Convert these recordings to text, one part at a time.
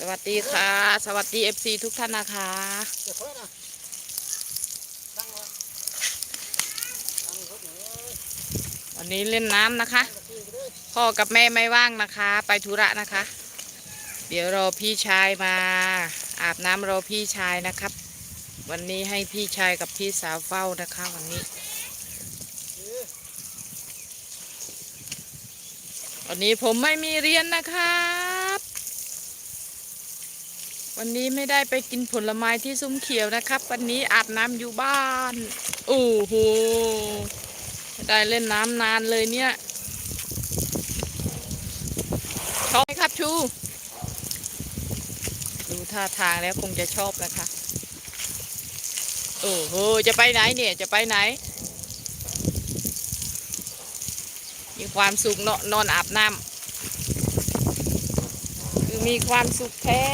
สวัสดีค่ะ สวัสดีเอฟซีทุกท่านนะคะวันนี้เล่นน้ำนะคะ พ่อกับแม่ไม่ว่างนะคะ ไปธุระนะคะ เดี๋ยวรอพี่ชายมา อาบน้ำรอพี่ชายนะครับ วันนี้ให้พี่ชายกับพี่สาวเฝ้านะคะ วันนี้ วันนี้ผมไม่มีเรียนนะครับ วันนี้ไม่ได้ไปกินผลไม้ที่ซุ้มเขียวนะครับ วันนี้อาบน้ำอยู่บ้านโอ้โหไม่ได้เล่นน้ำนานเลยเนี่ยชอบไหมครับชู ดูท่าทางแล้วคงจะชอบนะคะโอ้โหจะไปไหนเนี่ยจะไปไหน มีความสุขเนอะนอนอาบน้ำคือมีความสุขแท้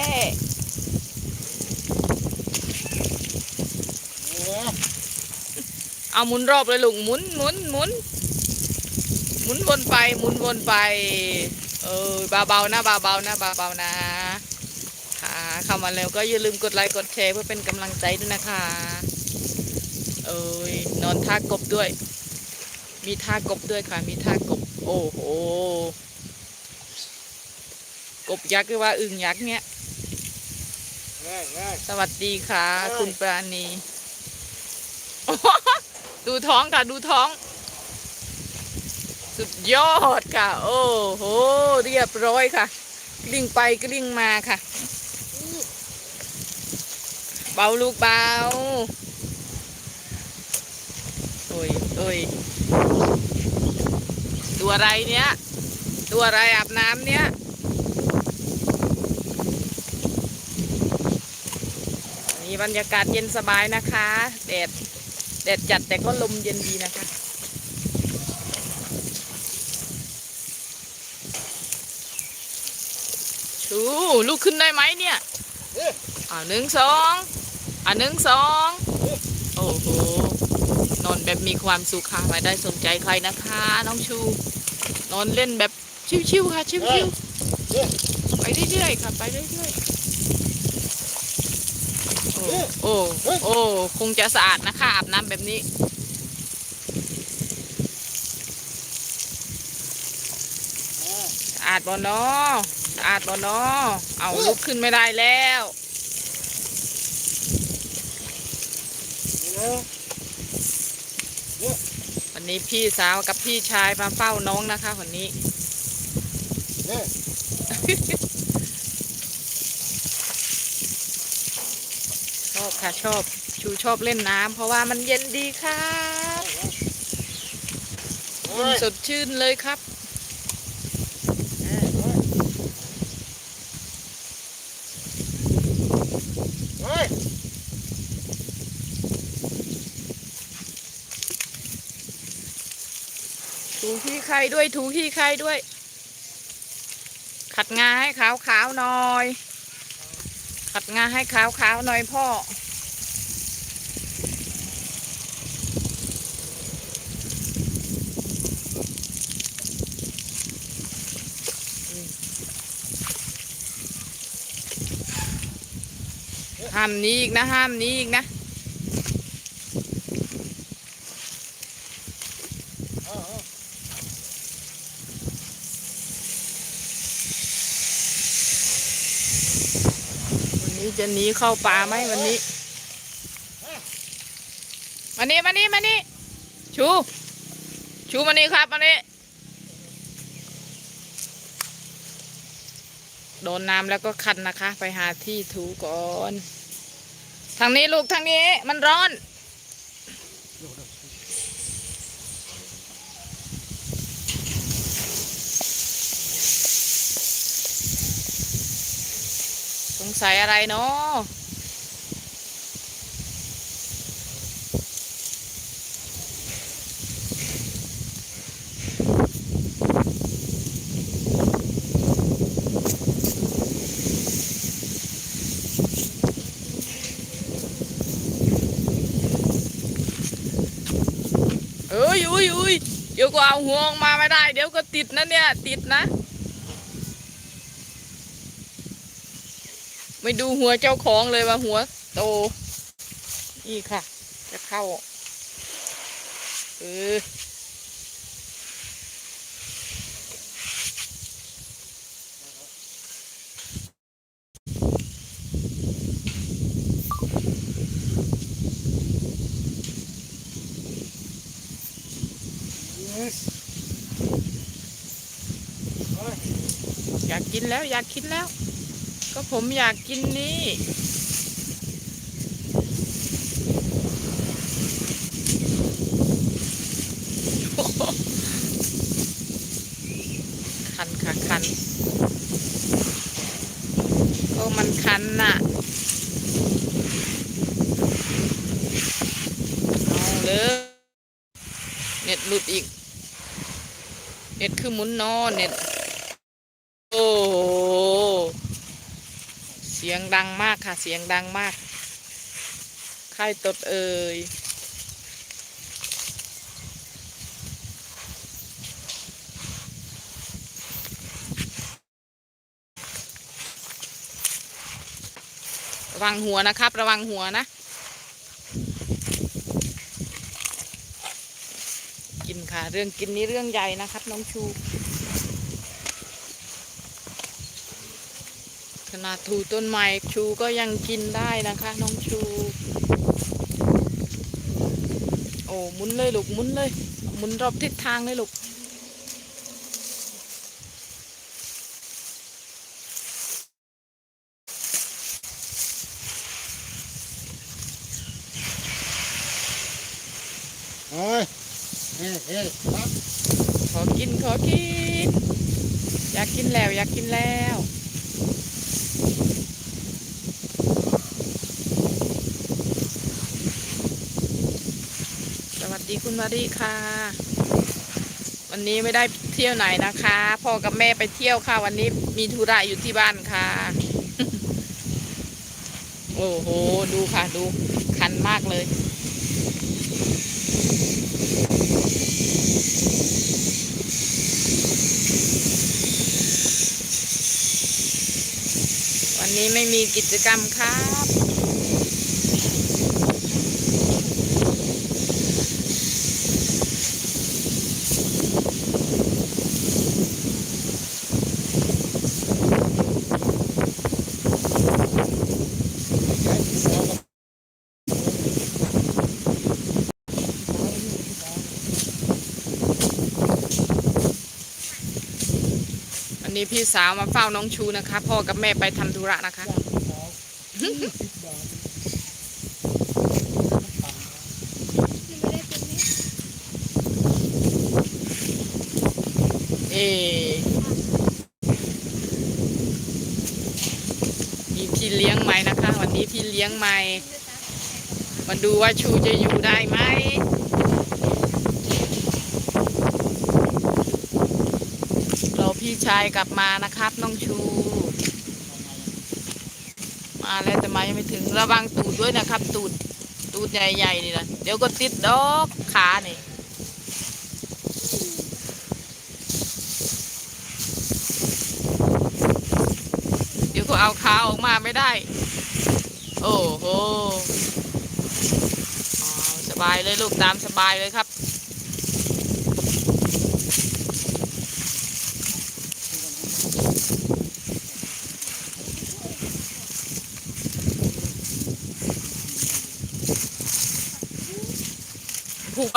นี่นะ เอาหมุนรอบเลยลุงหมุนหมุนหมุนหมุนวนไปหมุนวนไป เออเบาๆนะเบาๆนะเบาๆนะค่ะเข้ามาแล้วก็อย่าลืมกดไลค์กดแชร์เพื่อเป็นกำลังใจด้วยนะคะ เอ้ยนอนท่ากบด้วย มีท่ากบด้วยค่ะ มีท่ากบ โอ้โหกบยักษ์หรือว่าอึ่งยักษ์เนี่ยง่ายง่ายสวัสดีค่ะ คุณปราณี ดูท้องค่ะ ดูท้อง สุดยอดค่ะ โอ้โห เรียบร้อยค่ะ กลิ้งไปกลิ้งมาค่ะ เบาลูกเบาโอ้ยโอ้ยตัวอะไรเนี้ย ตัวอะไรอาบน้ำเนี้ยนี่บรรยากาศเย็นสบายนะคะแดด แดดจัดแต่ก็ลมเย็นดีนะคะ ชูลูกขึ้นได้ไหมเนี่ยเอ๊ะอ่าหนึ่งสองอ่าหนึ่งสองโอ้โห นอนแบบมีความสุขค่ะไม่ได้สนใจใครนะคะ น้องชู นอนเล่นแบบชิวๆค่ะ ชิวเอ๊ะๆไปเรื่อยๆค่ะ ไปเรื่อยๆ โอ้โอ้คงจะสะอาดนะคะอาบน้ำแบบนี้อาสะอาดบ่เนอสะอาดบ่เนอเอาลุกขึ้นไม่ได้แล้ววันนี้พี่สาวกับพี่ชายมาเฝ้าน้องนะคะวันนี้ นี่ ชอบ ค่ะชอบชูชอบเล่นน้ำเพราะว่ามันเย็นดีค่ะโอ้เย็นยสดชื่นเลยครับโอ้ยถูขี้ใครด้วยถูขี้ใครด้วย ขัดงาให้ขาวขาวๆหน่อย ขัดงาให้ขาวขาวๆหน่อยพ่อ ห้ามนี้อีกนะห้ามนี้อีกนะวันนี้จะหนีเข้าป่าไหมวันนี้ มานี่มานี่มานี่ชู ชูมานี่ครับมานี่โดนน้ำแล้วก็คันนะคะ ไปหาที่ถูก่อน ทางนี้ลูกทางนี้มันร้อน สงสัยอะไรเนาะ เอ้ยอุ้ยอุ้ยเดี๋ยวก็เอาหัวออกมาไม่ได้ เดี๋ยวก็ติดนะเนี่ย ติดนะ ไม่ดูหัวเจ้าของเลยว่าหัว โต นี่ค่ะ จะเข้า เออ กินแล้วอยากกินแล้ว ก็ผมอยากกินนี่คันค่ะคันก็มันคันน่ะ เอาเลยเน็ตหลุดอีก เน็ตคือมุนนอเน็ต โอ้โหเสียง ดังมากค่ะ เสียงดังมากใครตดเอ่ยระวังหัวนะครับ ระวังหัวนะ กินค่ะ เรื่องกินนี้เรื่องใหญ่นะครับ น้องชู ขนาดถูต้นไม้ชูก็ยังกินได้นะคะ น้องชู โอ้หมุนเลยลูกหมุนเลยหมุนรอบทิศทางเลยลูกเฮ้ยเฮ้ยเฮ้ยครับขอกินขอกิน อยากกินแล้วอยากกินแล้ว สวัสดีคุณมารีค่ะ วันนี้ไม่ได้เที่ยวไหนนะคะ พ่อกับแม่ไปเที่ยวค่ะ วันนี้มีธุระอยู่ที่บ้านค่ะ โอ้โห ดูค่ะดูคันมากเลย วันนี้ไม่มีกิจกรรมครับ วันนี้พี่สาวมาเฝ้าน้องชูนะคะ พ่อกับแม่ไปทำธุระนะคะ เอมีพี่เลี้ยงไหมนะคะ วันนี้พี่เลี้ยงไหมมาดูว่าชูจะอยู่ได้ไหมรอ พี่ชายกลับมานะครับ น้องชู มาแล้วแต่มายังไม่ถึงระวังตูดด้วยนะครับ ตูดตูดใหญ่ๆนี่นะเดี๋ยวก็ติดดอกขานี่เดี๋ยวก็เอาขาออกมาไม่ได้ โอ้โหสบายเลยลูกตามสบายเลยครับ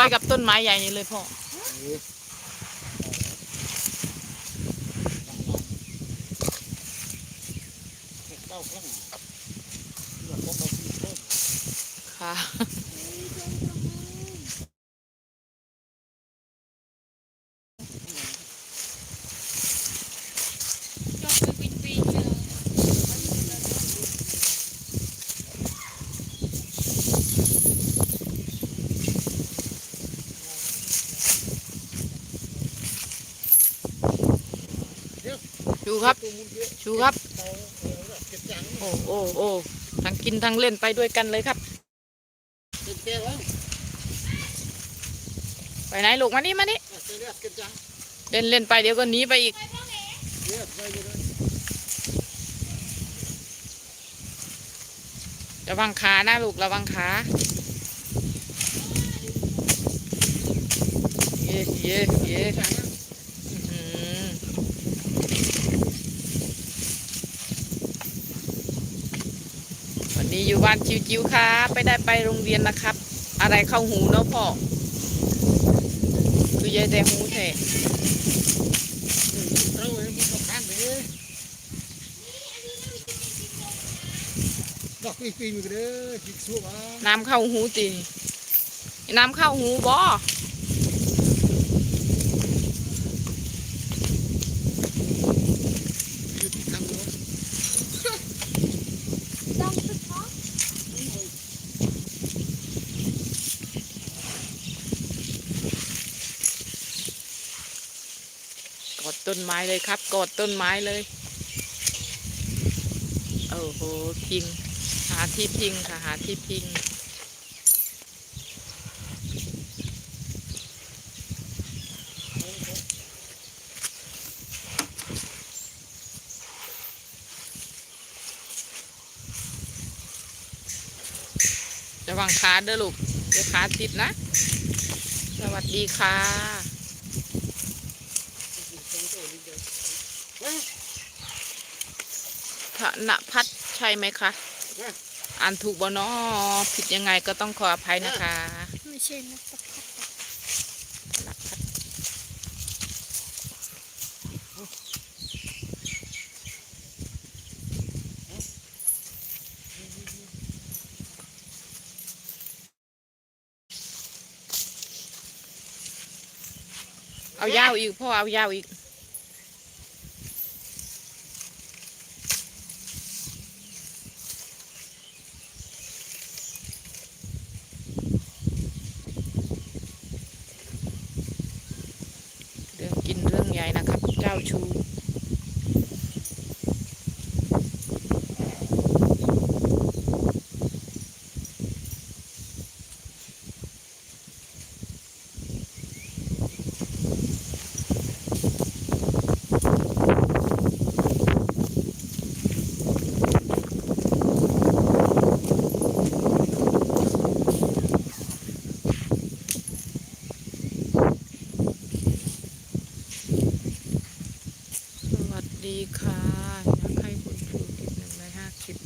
ผูกไปกับต้นไม้ใหญ่นี่เลยพ่อเก้าครั้งเลือกพบเราที่เพิ่ม ค่ะ ชูครับ ตัว มุนเยอะชูครับ โอ้โอ้โอ้ทั้งกินทั้งเล่นไปด้วยกันเลยครับ ไปไหนลูกมานี่มานี่เก็บเลือดเก็บจังเล่นเล่นไปเดี๋ยวก็หนีไปอีกระวังขานะลูกระวังขาเย้เย้เย้อื้อหือวั นนี้อยู่บ้านจิวๆครับไม่ได้ไปโรงเรียนนะครับ อะไรเข้าหูเนาะพ่อคือยายแต่หูแท้เราเองมันก็ข้างไปเลยดอกปีปีมีกันเด้อจิกสู้มาน้ำเข้าหูตีน้ำเข้าหูบ่ หยุดทำเลย Don't the top. กอดต้ นไม้เลยครับ กอดต้นไม้เลย โอ้โห พิง หาที่พิงค่ะ หาที่พิง ระวังขาเด้อลูกเดี๋ยวขาติดนะ สวัสดีค่ะ นพัฒใช่ไหมคะอ่านถูกบ่นาะผิดยังไงก็ต้องขออภัยนะคะ ไม่ใช่นะเอายาวอีกพ่อเอายาวอีก เรื่องกินเรื่องใหญ่นะครับ เจ้าชู สวัส ดีค่ะอยากให้คุณครูติดหนึ่งในห้าคลิป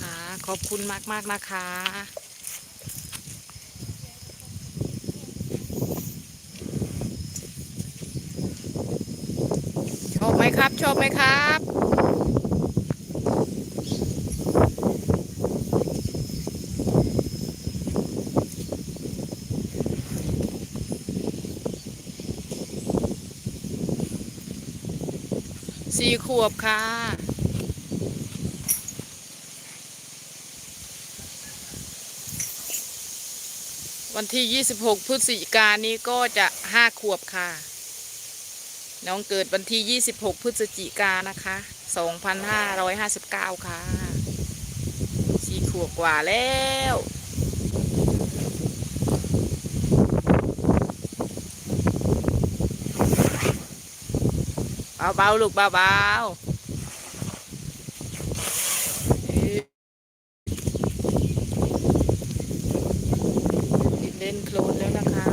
ค่ะ ขอบคุณมากมากนะคะ ชอบไหมครับ ชอบไหมครับ สี่ขวบค่ะ วันที่26พฤศจิกายนนี้ก็จะห้าขวบค่ะ น้องเกิดวันที่26พฤศจิกายนนะคะ2559ค่ะสี่ขวบกว่าแล้ว เบาๆลูกเบาๆเอ๊ะดินเล่นโคลนแล้วนะคะ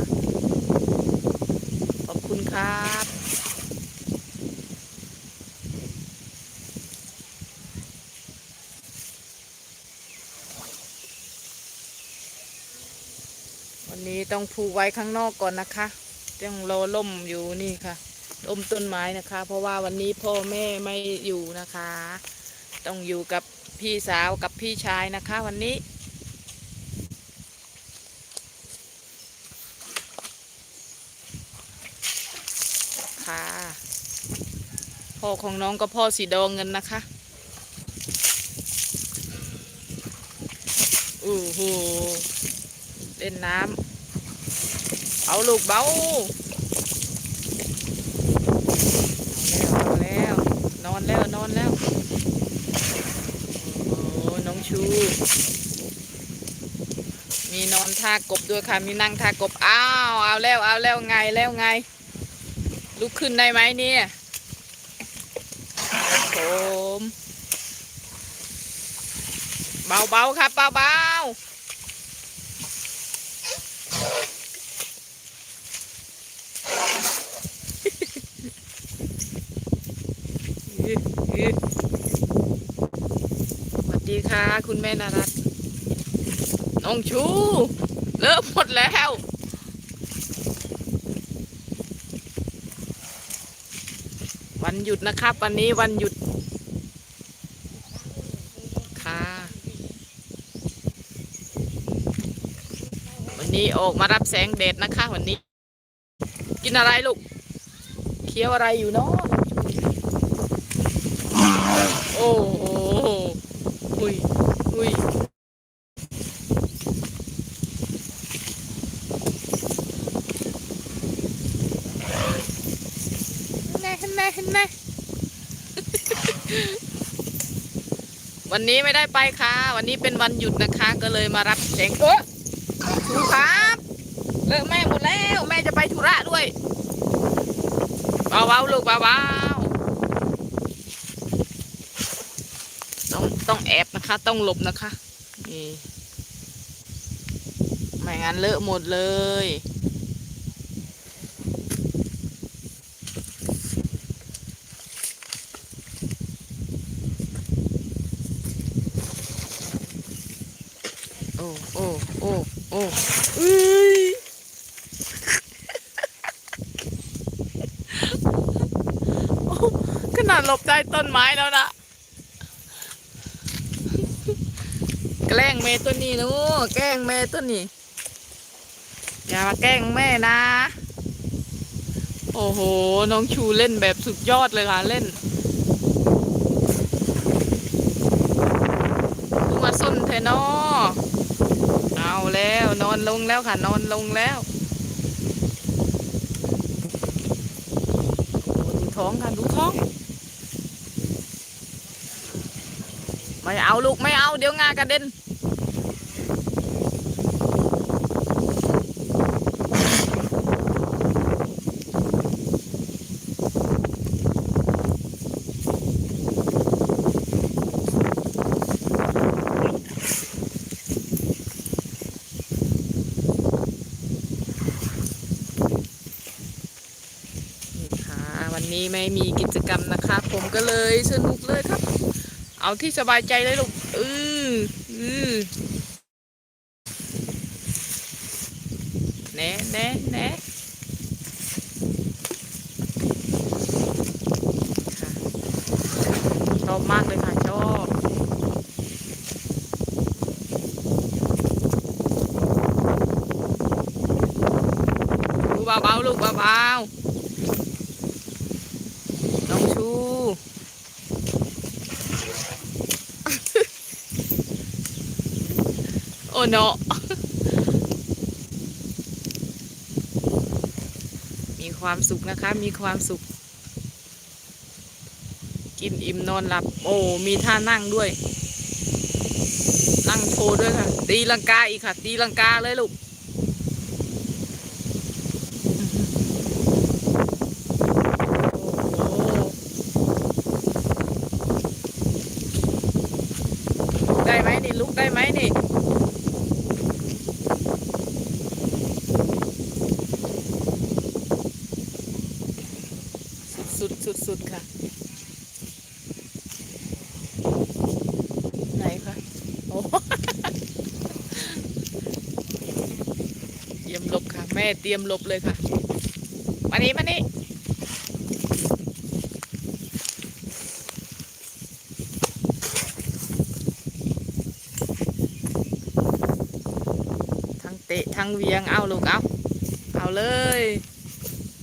ขอบคุณครับวันนี้ต้องผูกไว้ข้างนอกก่อนนะคะยังรอล่มอยู่นี่ค่ะ ต้มต้นไม้นะคะ เพราะว่าวันนี้พ่อแม่ไม่อยู่นะคะ ต้องอยู่กับพี่สาวกับพี่ชายนะคะ วันนี้ ค่ะพ่อของน้องก็พ่อสีดองเงินนะคะอู้หูเล่นน้ำเอาลูกเบาเอาแล้ว น อนแล้วนอนแล้ว โอ้น้องชู มีนอนท่ากบด้วยค่ะ มีนั่งท่ากบ อ้าว เอาแล้ว เอาแล้วไงแล้วไง ลุกขึ้นได้ไหมเนี่ยครับผมเบาๆครับเบาๆ อื้ออื้อสวัสดี ค่ะคุณแม่นารัตน์น้องชู เลิกหมดแล้ววันหยุดนะครับ วันนี้วันหยุด ค่ะ วันนี้ออกมารับแสงแดดนะคะ วันนี้ กินอะไรลูก เคี้ยวอะไรอยู่เนาะโอ้โหอุ้ยอุ้ยเห็นไหมเห็นไหมเห็นไหม วันนี้ไม่ได้ไปค่ะ วันนี้เป็นวันหยุดนะคะ ก็เลยมารับแสงเออชูครับเลิกแม่หมดแล้วแม่จะไปธุระด้วยเบาๆลูกเบาๆต้องต้องแอบนะคะ ต้องหลบนะคะนี่ไม่งั้นเลอะหมดเลย อ้โอ้โอ้โอ้เอ้ยขนาดหลบใต้ต้นไม้แล้วนะแกล้งแม่ตัวนี้นูแกล้งแม่ตัวนี้อย่ามาแกล้งแม่นะ โอ้โห น้องชูเล่นแบบสุดยอดเลยค่ะ เล่นมาส้นเทนอ เอาแล้ว นอนลงแล้วค่ะ นอนลงแล้วดูท้องค่ะดูท้อง ไม่เอาลูกไม่เอา เดี๋ยวงากระเด็นค่ะ วันนี้ ไม่มีกิจกรรมนะคะ ผมก็เลยสนุกเลยครับ เอาที่สบายใจเลยลูกอืออือแน่แน่แน่ชอบมากเลยค่ะชอบดูเบาๆลูกเบาๆน้องชู โอ้ เนาะมีความสุขนะคะ มีความสุข กินอิ่มนอนหลับ โอ้ มีท่านั่งด้วย นั่งโชว์ด้วยค่ะ ตีลังกาอีกค่ะ ตีลังกาเลยลูก โอ้โหได้ไหมนี่ลุกได้ไหมนี่ สุดๆค่ะ ไหนคะโอ้เตรียมลบค่ะ แม่เตรียมลบเลยค่ะมานี่มานี่ทั้งเตะทั้งเวียงเอาลูกเอาเอาเลย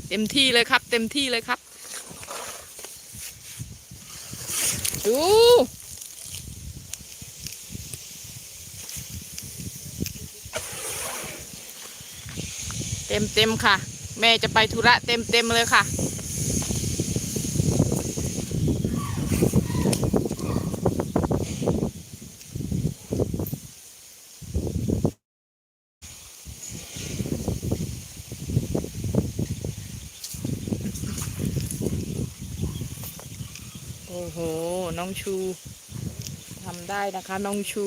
เต็มที่เลยครับ เต็มที่เลยครับ ดู เต็มๆค่ะ แม่จะไปธุระเต็มเต็มๆเลยค่ะ โอ้โห น้องชูทำได้นะคะ น้องชู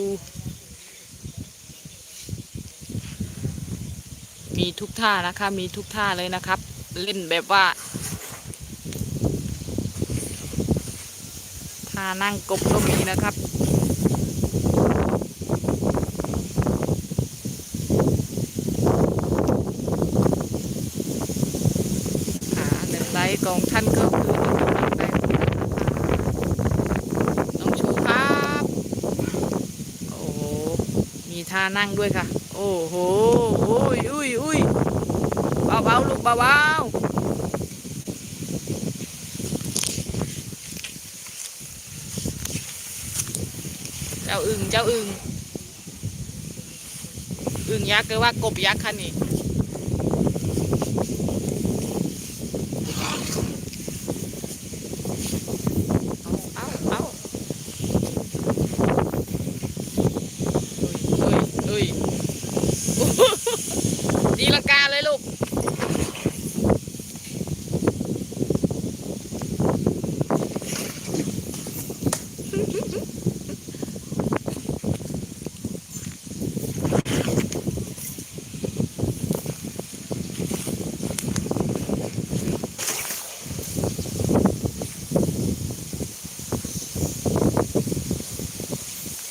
มีทุกท่านะคะ มีทุกท่าเลยนะครับ เล่นแบบว่าท่านั่งกบก็มีนะครับค่ะหนึ่งไลค์ของท่านก็คือน้องชูครับ โอ้มีท่านั่งด้วยค่ะ โอ้โหอุ้ยอุ้ยอุ้ยเบาๆลูกเบาๆเจ้าอึ่งเจ้าอึ่งอึ่งยักษ์หรือว่ากบยักษ์คะนี่ เอาเอาเอาเฮ้ยเฮ้ยเฮ้ยดีลังกาเลยลูก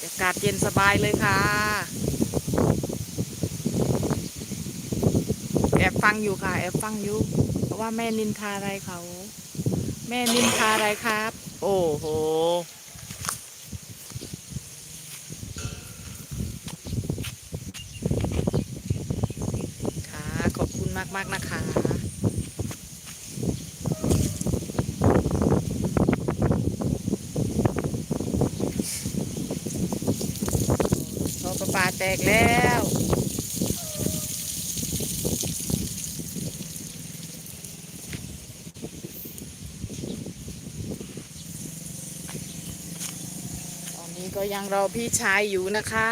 อากาศ เย็นสบายเลยค่ะ แอบฟังอยู่ค่ะ แอบฟังอยู่ เพราะว่าแม่นินทาอะไรเขา แม่นินทาอะไรครับ โอ้โห ค่ะ ขอบคุณมาก ๆ นะคะ ท่อ ประปาแตกแล้วตอนนี้ก็ยังรอพี่ชายอยู่นะคะ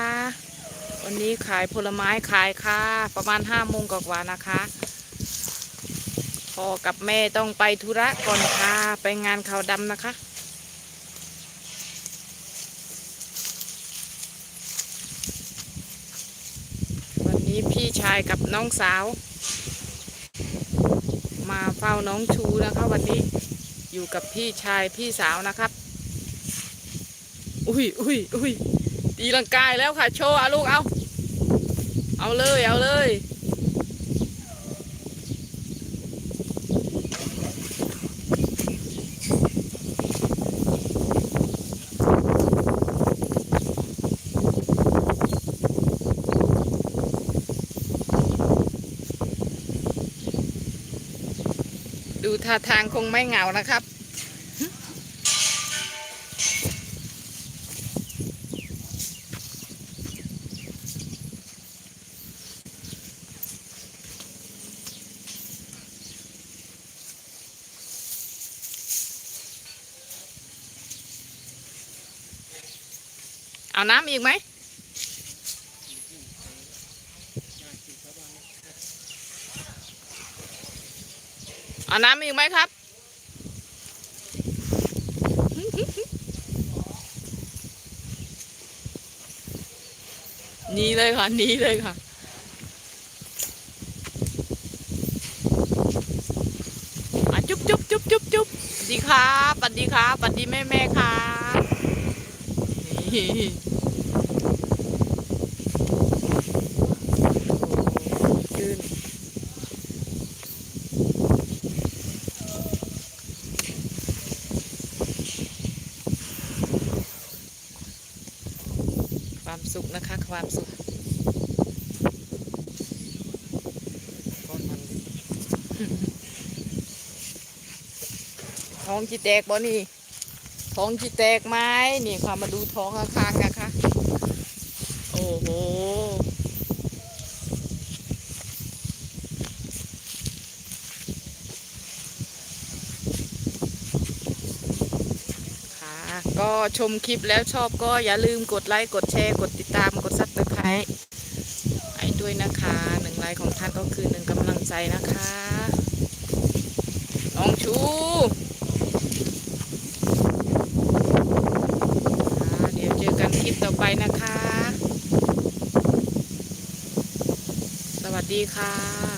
วันนี้ขายผลไม้ขายค่ะ ประมาณห้าโมงกว่านะคะพ่อกับแม่ต้องไปธุระก่อนค่ะ ไปงานขาวดำนะคะ วันนี้พี่ชายกับน้องสาว มาเฝ้าน้องชูนะคะวันนี้อยู่กับพี่ชายพี่สาวนะครับ อุ้ยอุ้ยอุ้ยตีลังกายแล้วค่ะ โชว์เอาลูกเอา เอาเลยเอาเลย ดู ท่าทางคงไม่เหงานะครับ เอาน้ำอีกไหม เอาน้ำอีกไหมครับ นี่เลยค่ะ นี่เลยค่ะอะ จุ๊บจุ๊บจุ๊บจุ๊บจุ๊บสวัสดีครับสวัสดีครับสวัสดีแม่แม่ครับนี่ยืนความสุขนะ ความสุขก้นมันท้องจีแตกบ่นี่ท้องจีแตกไหมนี่ความมาดูท้องข้างๆนะคะ โอ้โหค่ะก็ชมคลิปแล้วชอบก็อย่าลืมกดไลค์ กดแชร์ กดติดตามกด ค์ของท่านก็คือหนึ่งกำลังใจนะคะน้องชูเดี๋ยวเจอกันคลิปต่อไปนะคะ สวัสดีค่ะ